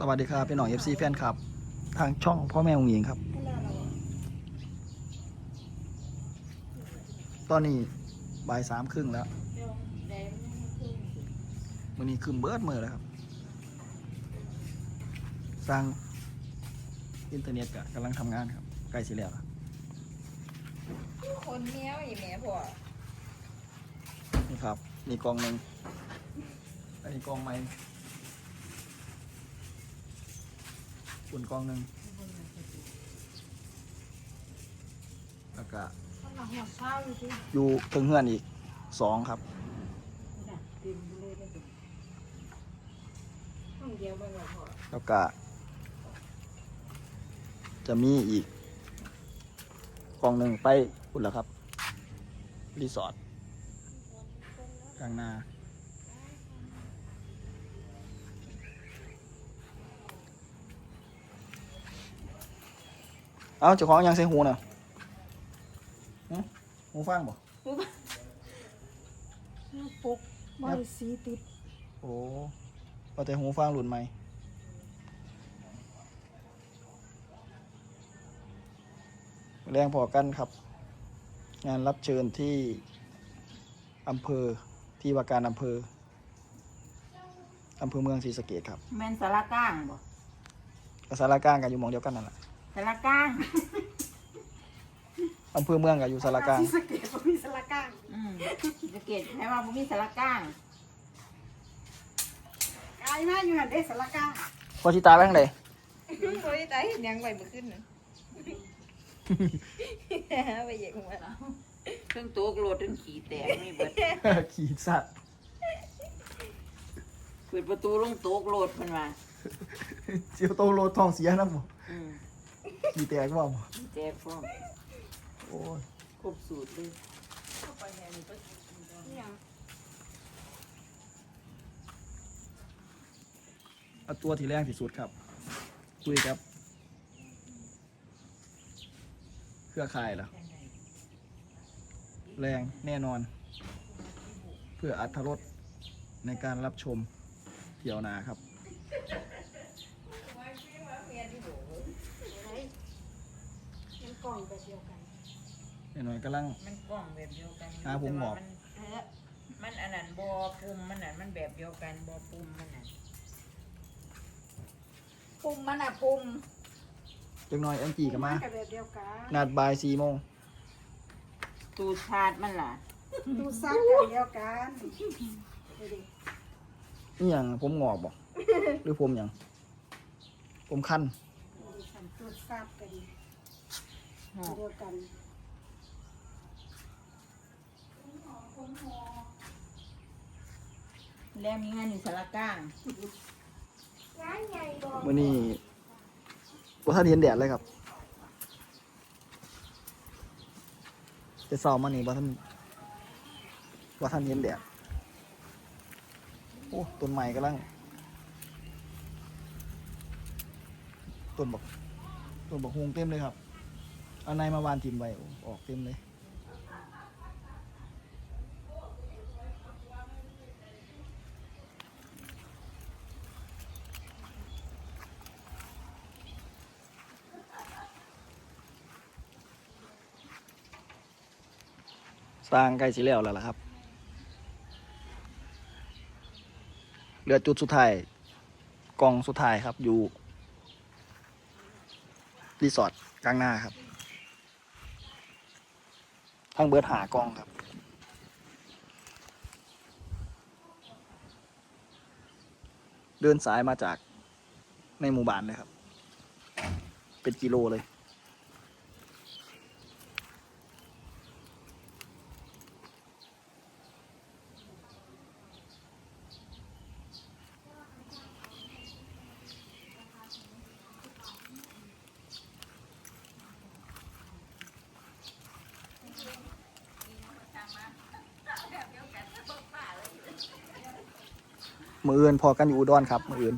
สวัสดีครับพี่หน่อยเอฟซีแฟนครับ ทางช่องพ่อแม่องหญิงครับ ตอนนี้บ่ายสามครึ่งแล้ววันนี้คืมเบิร์ดมือแล้วครับ สร้างอินเทอร์เน็ตกะกำลังทำงานครับ ใกล้สิแล้วครับคนเนี้ยอีแม่พ่อนี่ครับมีกล่องหนึ่งอันนี้กล่องใหม่ อุ่นกองหนึ่งแล้วก็อยู่สิอยู่ถึงเฮือนอีกสองครับแล้วก็จะมีอีกกองหนึ่งไปอุ่นแล้วครับ รีสอร์ทกลางนา เอาเจ้าของยังใส่หูน่ะหึหูฟังบ่ปุกบอยสีติด โอ้เอาแต่หูฟังหลุนไหมแรงพอกันครับ งานรับเชิญที่อำเภอที่ว่าการอำเภออำเภอเมืองศรีสะเกดครับ แม่นสารกลางบ่กสารกลางกันอยู่หมองเดียวกันนั่นแหละ สารกลางอำเภอเมืองกับอยู่สารกลางที่สะเกตบ่มีสละก้างอืมสะเก็ดให้ว่าบ่มีสารกลางกายมาอยู่หันได้สละก้างพอชิตาไปทางใดโอ้ยตายเห็นยังไปเมื่อคืนน่ะไปเหยียบหัวเครื่องโต๊ะโหลดจนขี่แตกนี่เบิดขี่สัตว์เปิดประตูลงโต๊ะโหลดมันมาเจียวโตโลทองเสียนะบ่อืม ขี่แตกว่าบ่แจกพร้อมโอ้ยครบสูตรเลยเอาตัวที่แรงที่สุดครับ คุยครับ เครือข่ายเหรอแรงแน่นอน เพื่ออัธรสในการรับชมเที่ยวนาครับ มันก ล่องแบบเดียวกันแน่นอนกำลัง มันกล้องแบบเดียวกันหาผมหมอกแต่ว่ามันมันอันนั้นบ่ปุ่มมันน่ะมันแบบเดียวกันบ่ปุ่มมันน่ะปุ่มมันอะปุ่มจังน้อยแอนจีกันมากับแบบเดียวกันนัดบ่ายสี่โมงตูชาร์จมันล่ะดูซักแบบเดียวกันดูดินี่อย่างผมงอกบอก หรือผมอย่าง ผมคันดูดิฉันตูซักกัน หอกเดียวกันแล้วมีงานอยู่สารกลางมื่อนี้ว่าท่านเห็นแดดเลยครับจะเศร้ามานี่ว่าท่านว่าท่านเห็นแดดโอ้ต้นใหม่กำลังต้นบอกต้นบอกฮวงเต็มเลยครับ เอาในมาวานทิมไว้อออกเต็มเลยสร้างใกล้สิแล้วแล้วล่ะครับ เหลือจุดสุดท้าย กองสุดท้ายครับอยู่ รีสอร์ทกลางหน้าครับ ทั้งเบิร์ดหากองครับเดินสายมาจากในหมู่บ้านเลยครับ เป็นกิโลเลย มืออื่นพอกันอยู่อุดรครับมืออื่น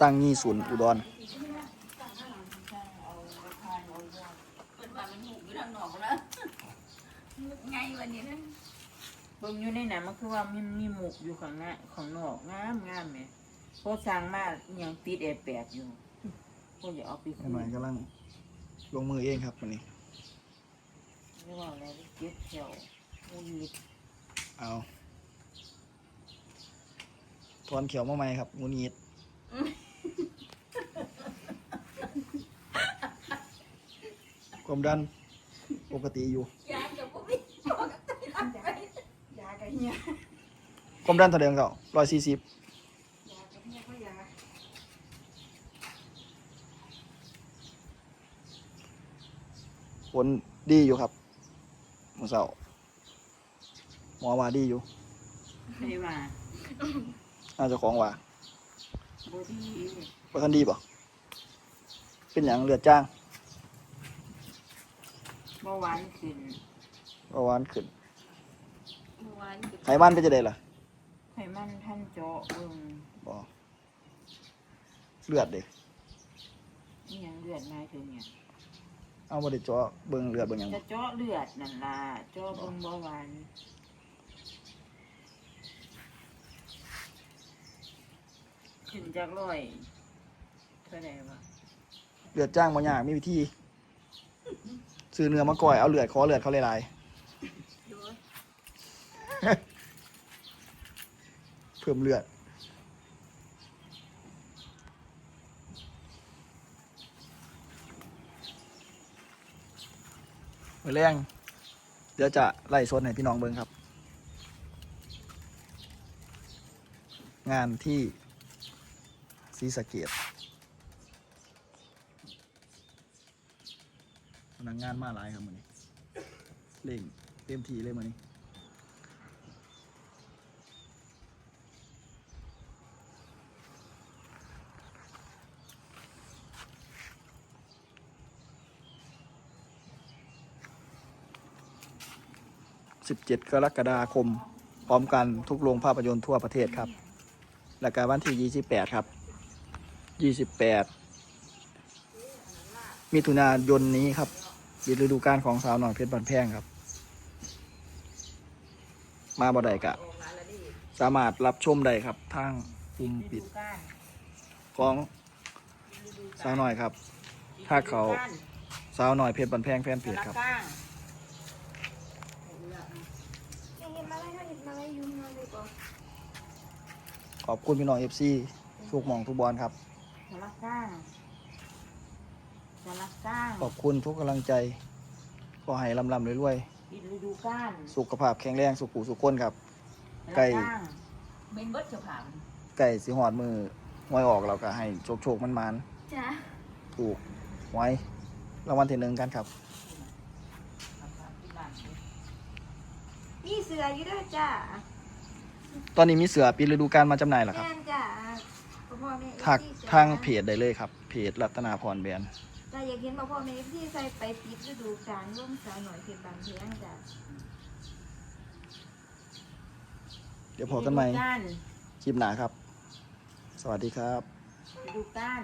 ตั้งยี่ศูนย์อุดรเปิดมามันหูอยู่ทางนอกแล้วไงวันนี้นะเบิ่งอยู่ในนั้นมันคือว่ามีมีหมกอยู่ข้างหน้าข้างนอกงามงามแหมโคสั่งมาอิหยังติดแอร์แปดอยู่โคอย่าเอาไปแม่หน่อยกำลังลงมือเองครับวันนี้ไม่ว่าอะไรเจ็บแถวมุนมิดเอา ทอนเขียวมาไหมครับงูนีดความดันปกติอยู่ ยายกับบ่มีบอกกับตายรับไปยากับเฮียความดันเท่าเดิมเก่าร้อยสี่สิบยากับเฮียก็ยาผลดีอยู่ครับหมอเสาหมอว่าดีอยู่ ไม่ว่า น่าจะของว่าบดีว่าทันดีป่ะเป็นอย่างเลือดจ้างเมื่อวานขึ้นเบาหวานขึ้นเมื่อวานคือไขมันเป็นจะได้ล่ะไขมันท่านเจาะเบิ่งบ่เลือดเด็กอิหยังเลือดมาถึงเนี่ยเอาบ่ได้เจาะเบิ่งเลือดเบิ่งหยังจะบ่เจาะเลือดนั่นล่ะเจาะเบิ่งเบาหวาน ขึ้นจากร้อยเท่าไหร่วะเลือดจ้างบ่ยากมีวิธีซื้อเนื้อมาก่อยเอาเลือดขอเลือดเขาหลายดูๆเพิ่มเลือดมือแรงเดี๋ยวจะไล่สดให้พี่น้องเบิ่งครับ งานที่ ศรีสะเกดพนักงานมาหลายครับมือนี้เร่งเต็มทีเลยมือนี้17 กรกฎาคม พร้อมกันทุกโรงภาพยนตร์ทั่วประเทศครับ และการวันที่ 28 ครับ 28มิถุนายนนี้ครับปิดฤดูกาลของสาวหน่อยเพชรบันแพงครับ มาบ่ได้กะ สามารถรับชมได้ครับทางปุ่มปิดของสาวหน่อยครับ ถ้าเขาสาวหน่อยเพชรบันแพงแฟนเพจครับสารก้างเห็นมาแล้วเห็นมาแล้วยุ่งมาเลยบ่ขอบคุณพี่น้องเอฟซีทุกมองทุกบอลครับ สารก้างสารก้างขอบคุณทุกกำลังใจ ขอให้ลำลำรวยปิดฤดูกาลๆสุขภาพแข็งแรงสุขุสุขคนครับ ไก่สารางเมนเบิร์ดเจ้าขามไก่สีหอดมือหวยออกเราก็ให้โชคโชคๆมันมันจ้า ๆถูกไว้รางวัลที่หนึ่งกันครับ ครับครับที่บ้านเด้อมีเสืออยู่ด้วยจ้าตอนนี้มีเสือปิดฤดูกาลมาจำหน่ายแล้วครับ แม่นจ้า พ่อแม่ทักเอฟซีทางเพจได้เลยครับ เพจรัตนาพรแบรนด์จ้าอยากเห็นบ่พ่อแม่ที่ใส่ไปปิดฤดูกาลร่วมสาวหน่อยเพชรบางเพียงจ้าเดี๋ยวพอกันใหม่ฤดูกาลคลิปหน้าครับ สวัสดีครับฤดูกาล